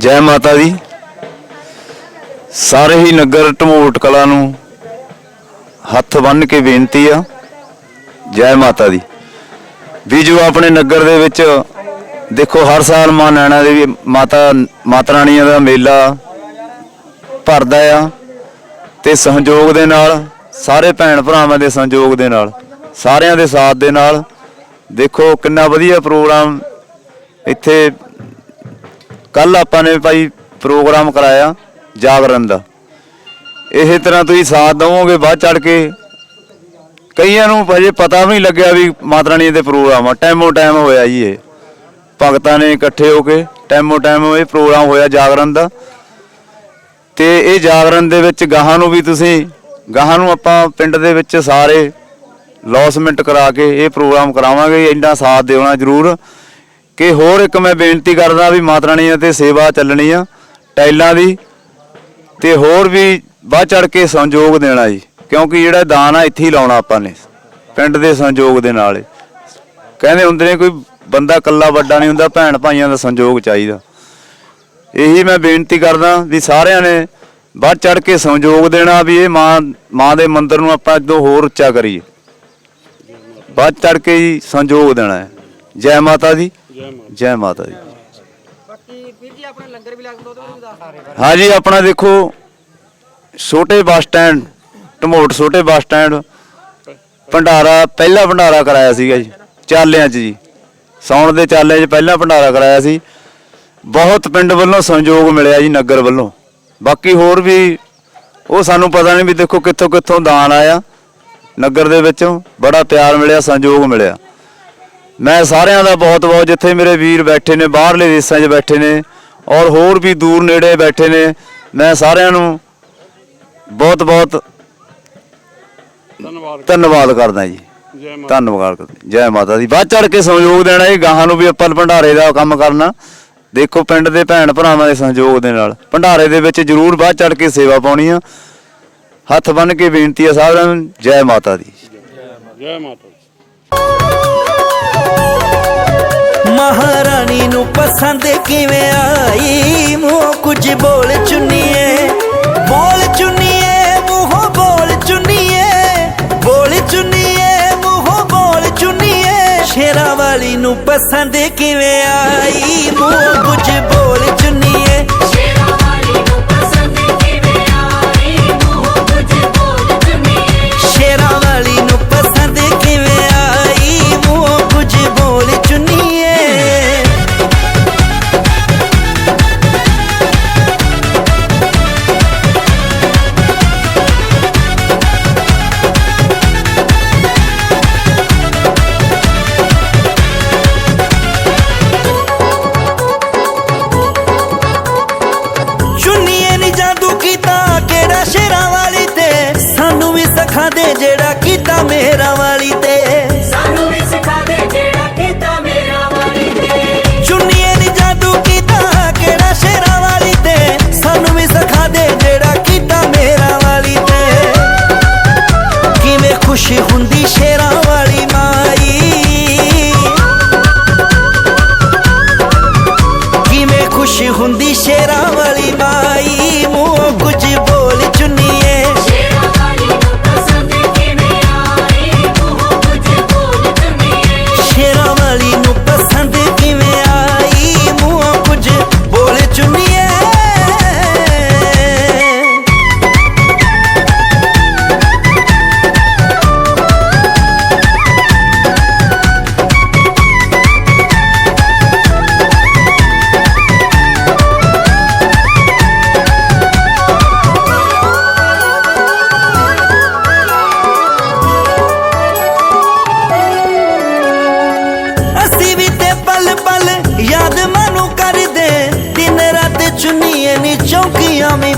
ਜੈ ਮਾਤਾ ਦੀ। ਸਾਰੇ ਹੀ ਨਗਰ ਢਮੋਟ ਕਲਾ ਨੂੰ ਹੱਥ ਬੰਨ੍ਹ ਕੇ ਬੇਨਤੀ ਆ, ਜੈ ਮਾਤਾ ਦੀ। ਵੀ ਜੋ ਆਪਣੇ ਨਗਰ ਦੇ ਵਿੱਚ ਦੇਖੋ, ਹਰ ਸਾਲ ਮਾਂ ਨੈਣਾ ਦੇਵੀ, ਮਾਤਾ ਮਾਤਾ ਰਾਣੀਆਂ ਦਾ ਮੇਲਾ ਭਰਦਾ ਆ ਤੇ ਸਹਿਯੋਗ ਦੇ ਨਾਲ, ਸਾਰੇ ਭੈਣ ਭਰਾਵਾਂ ਦੇ ਸਹਿਯੋਗ ਦੇ ਨਾਲ, ਸਾਰਿਆਂ ਦੇ ਸਾਥ ਦੇ ਨਾਲ ਦੇਖੋ, ਕਿੰਨਾ ਵਧੀਆ ਪ੍ਰੋਗਰਾਮ ਇੱਥੇ ਕੱਲ ਆਪਾਂ ਨੇ ਭਾਈ ਪ੍ਰੋਗਰਾਮ ਕਰਾਇਆ ਜਾਗਰਣ ਦਾ। ਇਸੇ ਤਰ੍ਹਾਂ ਤੁਸੀਂ ਸਾਥ ਦਵੋਗੇ ਵੱਧ ਚੜ ਕੇ। ਕਈਆਂ ਨੂੰ ਅਜੇ ਪਤਾ ਵੀ ਨਹੀਂ ਲੱਗਿਆ ਵੀ ਮਾਤਾ ਰਾਣੀ ਦੇ ਪ੍ਰੋਗਰਾਮ ਆ। ਟਾਈਮੋ ਟਾਈਮ ਹੋਇਆ ਜੀ ਇਹ। ਭਗਤਾਂ ਨੇ ਇਕੱਠੇ ਹੋ ਕੇ ਟਾਈਮੋ ਟਾਈਮ ਇਹ ਪ੍ਰੋਗਰਾਮ ਹੋਇਆ ਜਾਗਰਣ ਦਾ। ਤੇ ਇਹ ਜਾਗਰਣ ਦੇ ਵਿੱਚ ਗਾਹਾਂ ਨੂੰ ਵੀ ਤੁਸੀਂ, ਗਾਹਾਂ ਨੂੰ ਆਪਾਂ ਪਿੰਡ ਦੇ ਵਿੱਚ ਸਾਰੇ ਲੌਸਮੈਂਟ ਕਰਾ ਕੇ ਇਹ ਪ੍ਰੋਗਰਾਮ ਕਰਾਵਾਂਗੇ। ਇੰਨਾ ਸਾਥ ਦੇਣਾ ਜ਼ਰੂਰ। ਕਿ ਹੋਰ ਇੱਕ ਮੈਂ ਬੇਨਤੀ ਕਰਦਾ ਵੀ ਮਾਤਾ ਰਾਣੀ ਤੇ ਸੇਵਾ ਚੱਲਣੀ ਆ, ਟਾਈਲਾਂ ਦੀ, ਤੇ ਹੋਰ ਵੀ ਵੱਧ ਚੜ ਕੇ ਸੰਯੋਗ ਦੇਣਾ ਜੀ ਕਿਉਂਕਿ ਜਿਹੜਾ ਦਾਨ ਆ ਇੱਥੇ ਹੀ ਲਾਉਣਾ ਆਪਾਂ ਨੇ, ਪਿੰਡ ਦੇ ਸੰਯੋਗ ਦੇ ਨਾਲ ਕਹਿੰਦੇ ਹੁੰਦੇ ਨੇ ਕੋਈ ਬੰਦਾ ਇਕੱਲਾ ਵੱਡਾ ਨਹੀਂ ਹੁੰਦਾ, ਭੈਣ ਭਾਈਆਂ ਦਾ ਸੰਯੋਗ ਚਾਹੀਦਾ। ਇਹੀ ਮੈਂ ਬੇਨਤੀ ਕਰਦਾ ਵੀ ਸਾਰਿਆਂ ਨੇ ਵੱਧ ਚੜ ਕੇ ਸੰਯੋਗ ਦੇਣਾ ਵੀ ਇਹ ਮਾਂ ਮਾਂ ਦੇ ਮੰਦਰ ਨੂੰ ਆਪਾਂ ਇਦੋਂ ਹੋਰ ਉੱਚਾ ਕਰੀਏ। ਵੱਧ ਚੜ ਕੇ ਹੀ ਸੰਯੋਗ ਦੇਣਾ ਹੈ। ਜੈ ਮਾਤਾ ਦੀ। ਜੈ ਮਾਤਾ ਦੀ ਬਾਕੀ ਵੀਰ ਜੀ ਆਪਣੇ ਲੰਗਰ ਵੀ ਲੱਗਦਾ ਉਹਦੇ ਵੀ ਦੱਸ ਰਹੇ ਹਾਂਜੀ ਆਪਣਾ ਦੇਖੋ ਛੋਟੇ ਬੱਸ ਸਟੈਂਡ ਢਮੋਟ ਛੋਟੇ ਬੱਸ ਸਟੈਂਡ ਭੰਡਾਰਾ ਪਹਿਲਾ ਭੰਡਾਰਾ ਕਰਾਇਆ ਸੀਗਾ ਜੀ ਚਾਲਿਆਂ 'ਚ ਜੀ। ਸੌਣ ਦੇ ਚਾਲਿਆਂ 'ਚ ਪਹਿਲਾ ਭੰਡਾਰਾ ਕਰਾਇਆ ਸੀ। ਬਹੁਤ ਪਿੰਡ ਵੱਲੋਂ ਸਹਿਯੋਗ ਮਿਲਿਆ ਜੀ ਨਗਰ ਵੱਲੋਂ। ਬਾਕੀ ਹੋਰ ਵੀ ਉਹ ਸਾਨੂੰ ਪਤਾ ਨਹੀਂ ਵੀ ਦੇਖੋ ਕਿੱਥੋਂ ਕਿੱਥੋਂ ਦਾਨ ਆਇਆ। ਨਗਰ ਦੇ ਵਿੱਚੋਂ ਬੜਾ ਪਿਆਰ ਮਿਲਿਆ ਸਹਿਯੋਗ ਮਿਲਿਆ। ਮੈਂ ਸਾਰਿਆਂ ਦਾ ਬਹੁਤ ਬਹੁਤ ਜਿੱਥੇ ਮੇਰੇ ਵੀਰ ਬੈਠੇ ਨੇ ਬਾਹਰਲੇ ਦੇਸ਼ਾਂ 'ਚ ਬੈਠੇ ਨੇ ਔਰ ਹੋਰ ਵੀ ਦੂਰ ਨੇੜੇ ਬੈਠੇ ਨੇ ਮੈਂ ਸਾਰਿਆਂ ਨੂੰ ਬਹੁਤ ਬਹੁਤ ਧੰਨਵਾਦ। ਧੰਨਵਾਦ ਕਰਦਾ ਜੀ। ਜੈ ਮਾਤਾ ਧੰਨਵਾਦ ਕਰਦਾ ਜੈ। ਮਾਤਾ ਦੀ। ਵੱਧ ਚੜ ਕੇ ਸਹਿਯੋਗ ਦੇਣਾ ਇਹ ਗਾਹਾਂ ਨੂੰ ਵੀ ਆਪਾਂ ਭੰਡਾਰੇ ਦਾ ਕੰਮ ਕਰਨਾ। ਦੇਖੋ ਪਿੰਡ ਦੇ ਭੈਣ ਭਰਾਵਾਂ ਦੇ ਸਹਿਯੋਗ ਦੇ ਨਾਲ। ਭੰਡਾਰੇ ਦੇ ਵਿੱਚ ਜ਼ਰੂਰ ਵੱਧ ਚੜ ਕੇ ਸੇਵਾ ਪਾਉਣੀ ਆ। ਹੱਥ ਬੰਨ ਕੇ ਬੇਨਤੀ ਆ ਸਾਰਿਆਂ ਨੂੰ ਜੈ ਮਾਤਾ ਦੀ। ਜੈ ਮਾਤਾ ਦੀ। ਮਹਾਰਾਣੀ ਨੂੰ ਪਸੰਦ ਕਿਵੇਂ ਆਈ? ਮੂੰਹ ਕੁਝ ਬੋਲ ਚੁੰਨੀਏ ਬੋਲ ਚੁੰਨੀਏ, ਮੂੰਹੋਂ ਬੋਲ ਚੁੰਨੀਏ ਬੋਲ ਚੁੰਨੀਏ, ਮੂੰਹੋਂ ਬੋਲ ਚੁੰਨੀਏ। ਸ਼ੇਰਾਂ ਵਾਲੀ ਨੂੰ ਪਸੰਦ ਕਿਵੇਂ ਆਈ? ਮੂੰਹ ਕੁਝ ਬੋਲ ਚੁੰਨੀ ਹੁੰਦੀ ਸ਼ੇਰਾਂ ਵਾਲੀ ਚੌਕੀਆਂ ਵੀ